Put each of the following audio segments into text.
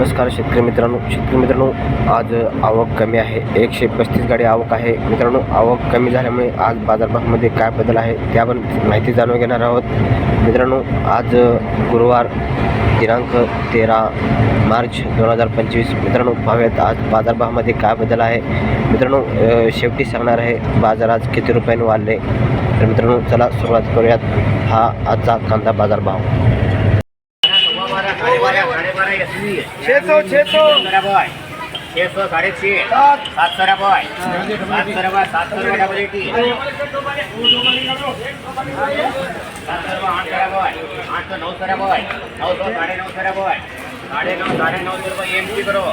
नमस्कार शेतकरी मित्रांनो शेतकरी मित्रांनो आज आवक कमी आहे एकशे पस्तीस गाडी आवक आहे मित्रांनो आवक कमी झाल्यामुळे आज बाजारभावामध्ये काय बदल आहे ते आपण माहिती जाणून घेणार आहोत मित्रांनो आज गुरुवार दिनांक तेरा मार्च दोन हजार पंचवीस मित्रांनो पाहूयात आज बाजारभावामध्ये काय बदल आहे मित्रांनो शेवटी सांगणार आहे बाजार आज किती रुपयाने वाढले तर मित्रांनो चला सुरुवात करूयात हा आजचा कांदा बाजारभाव छः सौ छः सौ छः सौ साढ़े छः सात सौ बॉय सात सौ रबा सात सौ रबा डबल एटी सात सौ रबा आठ सौ बॉय आठ सौ नौ सौ बॉय नौ सौ साढ़े नौ सौ बॉय साढ़े नौ साढ़े नौ सौ रुपये एम सी करो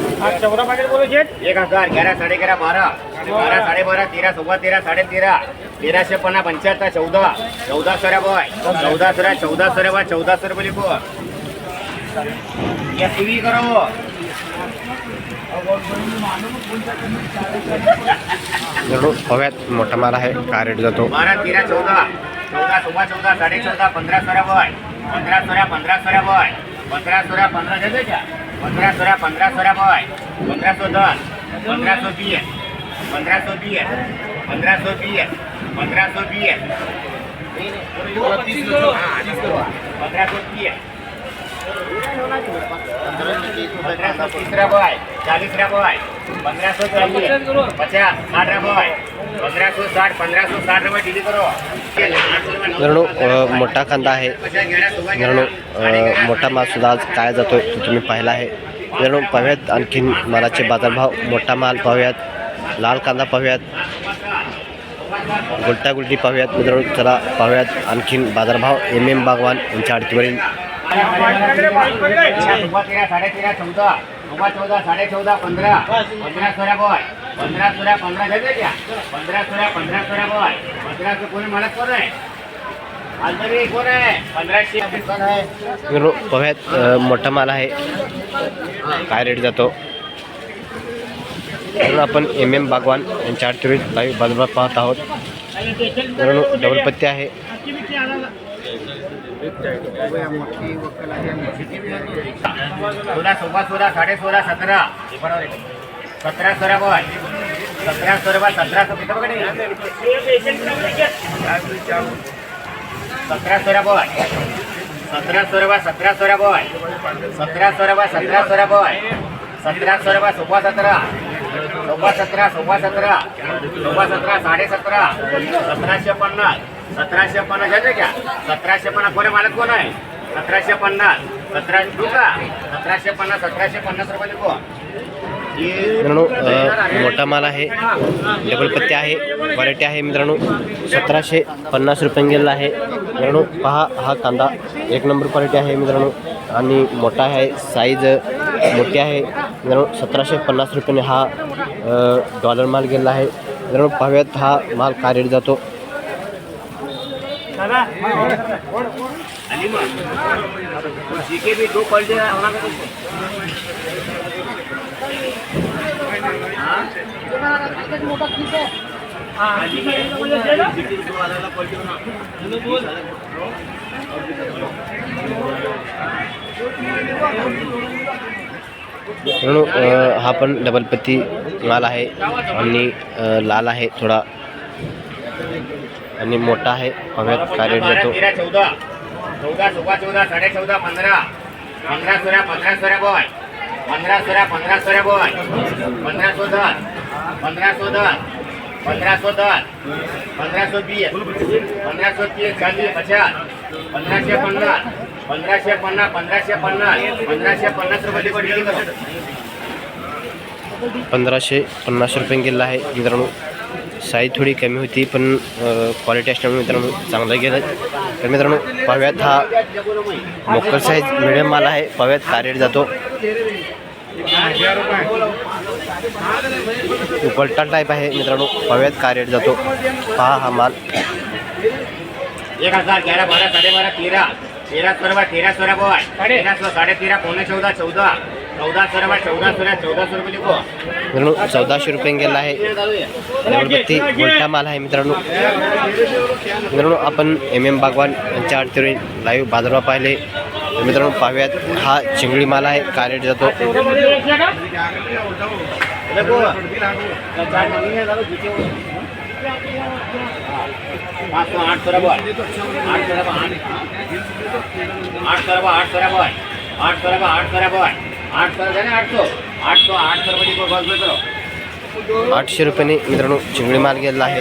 आज चौदा पाकिट बोलो जेट एक हजार ग्यारह साढ़े ग्यारह बारह बारह साढ़े बारह तेरह सोळा तेरह साढ़े तेरह तेराशे पन्नास पंच्याहत्तर चौदा. चौदा सौ बॉय. चौदा सौ चौदा सौ बॉय चौदा सौ रुपये लिखो या करो. पाहूयात मोठा माल आहे. काय रेट जातो? बारह तेरह चौदह चौदह सोलह चौदह साढ़े चौदह पंद्रह सोलह बॉय. पंद्रह सोलह पंद्रह सोलह बॉय. पंद्रह सोलह पंद्रह दे दे क्या पंद्रह सोलह पंद्रह सोलह बॉय पंद्रह सौ दस पंद्रह सौ बीस पंद्रह सौ बीस पंद्रह सौ बीस पंद्रह सौ बीस पंद्रह सौ बीस पंद्रह सौ तीस बॉय पचास साठ बॉय पंद्रह सौ साठ पंद्रह सौ साठ रुपये डिली करो मित्रांनो मोठा कांदा आहे. मित्रांनो मोठा माल सुद्धा आज काय जातो तो तुम्ही पाहिला आहे. मित्रांनो पाहूयात आणखीन मालाचे बाजारभाव मोठा माल पाहूयात लाल कांदा पाहूयात गुलटा गुलटी पाहूयात मित्रांनो चला पाहूयात आणखीन बाजारभाव एम एम बागवान यांच्या अडतीवरील बॉय बॉय कोणी मला कोण आहे? पाहूयात मोठा माल आहे. काय रेट जातो? मित्रांनो आपण एम एम बागवान यांच्या आडतीवरील लाईव्ह बाजारभाव पाहत आहोत. मित्रांनो डबल पत्ते आहे. सोळा सोळा सोळा साडे सोळा सतरा. बरोबर आहे. सतरा सोळा बॉय सतरा सोळा सतरा सौ सतरा सोळा बॉय सतरा सोळा सतरा सोळा बॉय सतरा सोळा सतरा सोळा बॉय सतरा सोळा सोळा सतरा. सोळा सतरा सोळा सतरा. सोळा सतरा साडे सतरा. सतराशे पन्नास. सतराशे पन्नास घ्यायचं क्या सतराशे पन्नास कोणी मालक कोण आहे? सतराशे पन्नास. सतराशे तू का? सतराशे पन्नास सतराशे पन्नास रुपये कोण? मित्रांनो मोठा माल आहे. डबल पत्ते आहे. क्वालिटी आहे मित्रांनो. सतराशे पन्नास रुपये गेलेला आहे. मित्रांनो पहा हा कांदा एक नंबर क्वालिटी आहे मित्रांनो. आणि मोठा आहे. साईज मोठी आहे. मित्रांनो सतराशे पन्नास रुपयाने हा डॉलर माल गेलेला आहे. मित्रांनो पाहूयात हा माल काय रेट जातो. जीके भी दो क्वालिटी होना चाहिए मित्रांनो अ, हा पण डबल पत्ती माल आहे आणि अ, लाल आहे थोडा. आणि मोठा आहे. पाहूयात कार्य चौदा चौदा तेरह चौदा साडे चौदा पंधरा पंधरा चौदह पंधरा पंद्रह बॉय पंधरा सोलह पंधरा सोलह बॉय पंधरा सो दस पंधरा सो दस पंधरा सो दस पंधरा सो बीस पंधरा सो तीस चालीस पचास पंधराशे पन्नास पंधराशे पन्नास पंधराशे पन्नास पंधराशे पन्नास रुपये लिखो पंधराशे पन्नास रुपये गेला आहे मित्रांनो. साईज थोडी कमी होती पण क्वालिटी असल्यामुळे मित्रांनो चांगलं गेलं. तर मित्रांनो पव्यात हा लोकल साईज मिडियम माल आहे. पव्यात काय रेट जातो. उपलटा टाईप आहे मित्रांनो. पव्यात काय रेट जातो. पहा हा माल. एक हजार ग्यारह बारह साढ़े बारह तेरह तेरह सोलह तेरह सोलह बॉय. तेरह सौ साढ़े तेरह पौने चौदह चौदह रुपये मित्रांनो चौदाशे रुपये गेला आहे. अगरबत्ती उलटा माल आहे मित्रांनो. मित्रांनो आपण एम एम बागवान यांच्या आडतीवरील लाईव्ह बाजारभाव पाहिले. तर मित्रांनो पाहूयात हा चिंगडी माल आहे. काय रेट जातो? आठ सौ रबा आठ सौ रबा आठ. सौ रबा आठ सौ रबा आठ सौ रबा आठ सौ रबा आठ है आठ सौ आठ सौ आठ सौ रुपये आठशे रुपयाने मित्रांनो चिंगडी माल गेलेला आहे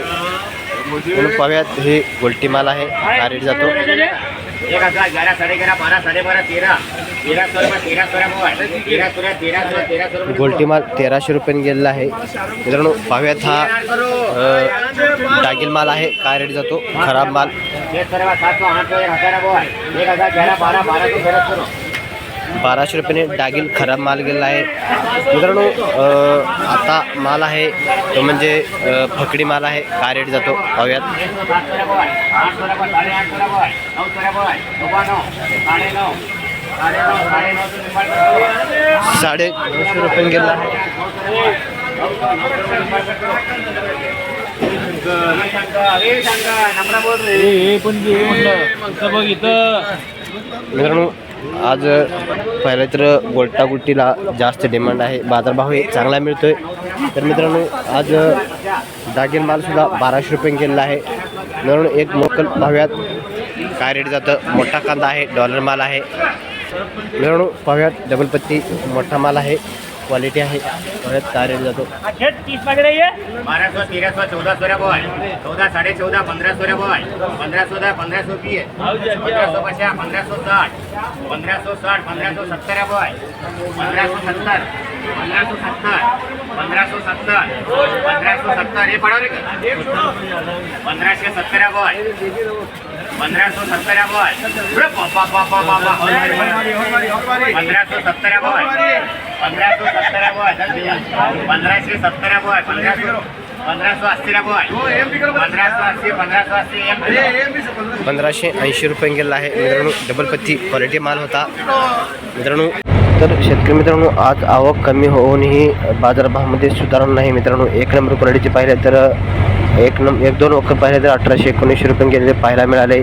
म्हणून पाहूयात हे गोल्टी माल आहे काय रेट जातो एक हजार ग्यारह साढ़े ग्यारह बारह साढ़े बारह तेरह तेरह सौ रुपये तेरह सौ रबा तेरह सौ तेरह सौ तेरह सौ रुपये गोल्टी माल तेराशे रुपयाने गेलेला आहे मित्रांनो पाहूयात हा डागिल माल आहे काय रेट जातो खराब माल आठ एक हजार एक हजार ग्यारह बारह बारह सौ तेरह सौ बाराशे रुपयाने डागिल खराब माल गेलेला आहे. मित्रांनो आता माल आहे तो म्हणजे फकडी माल आहे. काय रेट जातो? पाहूयात. साडे नऊशे रुपये गेला आहे. मित्रांनो आज पहिलं तर गोल्टा गुट्टीला जास्त डिमांड आहे. बाजारभाव हे चांगला मिळतो आहे तर मित्रांनो आज दागिन मालसुद्धा बाराशे रुपये गेलेला आहे. म्हणून एक लोकल भाव्यात काय रेट जातं? मोठा कांदा आहे डॉलर माल आहे. मित्रांनो पाहूयात डबल पत्ती मोठा माल आहे. क्वालिटी आहे. पाहूयात काय रेट जातो. तीस पाकिट आहे हे? बारह सौ तेरह सौ चौदह सौ बॉय चौदह साढ़े चौदह पंद्रह सौ बॉय पंद्रह सौ दस पंद्रह सौ बीस पंद्रह सौ पचास पंद्रह सौ साठ पंद्रह सौ साठ पंद्रह सौ सत्तर. बॉय पंद्रह सौ सत्तर पंद्रह सौ सत्तर पंद्रह सौ सत्तर पंद्रह सौ सत्तर ये पढ़ो रे पंद्रह सौ सत्तर बॉय पंद्रह सौ सत्तर बॉय अरे बाबा बाबा बाबा सौ सत्तर सौ सत्तर अस्सी अस्सी अस्सी पंधराशे ऐंशी रुपये गेलेला आहे. मित्रांनो डबल पत्ती क्वालिटी माल होता. मित्रांनो तर शेतकरी मित्रांनो आज आवक कमी होऊनही बाजारभावामध्ये सुधारणा नाही. मित्रांनो एक नंबर क्वालिटीचे पाहिले तर एक नंबर एक दोन वखर पाहिले तर अठराशे एकोणीसशे रुपये गेलेले पाहायला मिळाले.